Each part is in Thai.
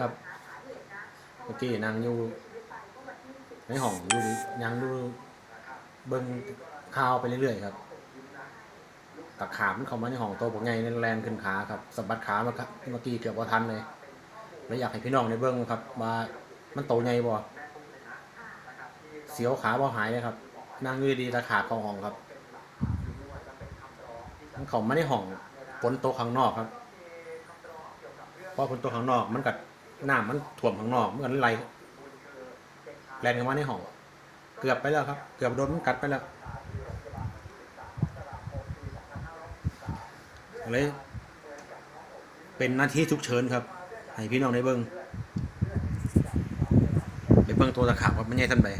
ครับเมื่อกี้นั่งอยู่ในห้องอยู่ยังดูเบิ่งข่าวไปเรื่อยๆครับตะขามนเข้ามาในห้องโตบอกไงแลนขึ้นขาครับสะบัดขามาครับเมื่อกี้เกือบว่าทันเลยแล้วอยากให้พี่น้องในเบิ่งครับว่ามันโตไงบ่เสียวขาบ่หายเลยครับนั่งอยู่ดีตะขาบเข้าห้องครับมันเข้ามาในห้องฝนโตข้างนอกครับเพราะฝนโตข้างนอกมันกัด น้ำมันท่วมข้างนอกมันก็ไหลแลนเข้ามาในห้องเกือบไปแล้วครับ เกือบโดนมันกัดไปแล้วเลยเป็นหน้าที่ฉุกเฉินครับ ให้พี่น้องได้เบิ้งไปเบิ้งตัวตะขาบว่ามันใหญ่ทันใด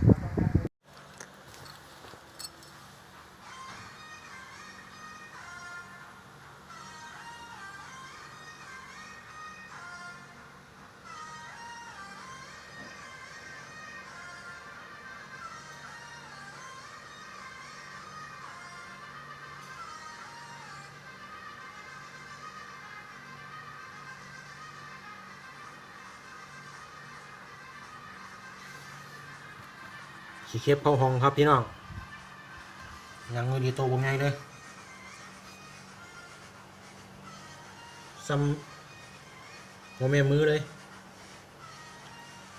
ขี่เข็บเข้าห้องครับพี่น้องยังไม่ดีโตวงไงเลยซ้ำโมเมมือเลย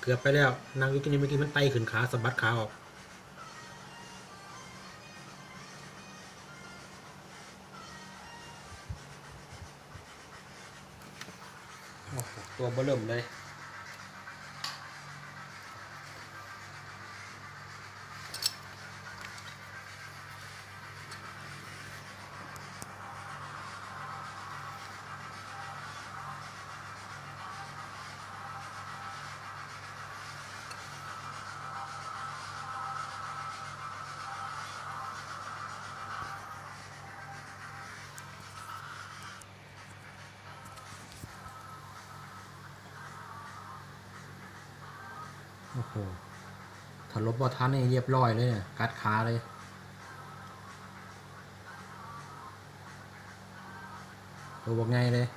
เกือบไปแล้วนางยุกินี่เมื่อกี้มันไตขึ้นขาสะบัดขาออกตัวเบอเริ่มเลย โอ้โหถ้าลบบอทันนี่เรียบร้อยเลยเนี่ยกัดขาเลย ตัวบอกไงเลย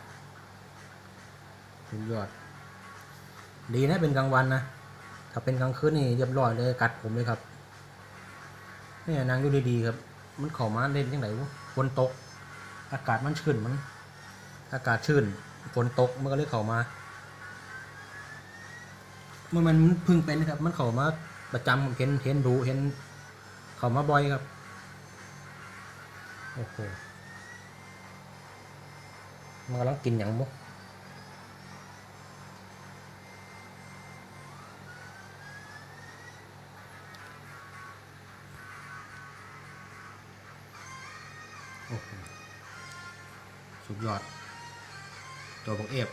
สุดยอด ดีนะเป็นกลางวันนะ ถ้าเป็นกลางคืนนี่เรียบร้อยเลยกัดผมเลยครับนี่นางอยู่ดีๆครับ มันเข้ามาเล่นยังไงวะฝนตก อากาศมันชื้นมัน อากาศชื้นฝนตกมันก็เลยเข้ามา มันมันเพึ่งเป็นครับ มันเข้ามาประจำเห็นเห็นดูเห็น เข้ามาบ่อยครับ โอ้โหมันกำลังกินอย่างบุโอ้โหสุดยอด ตัวบอกเอฟ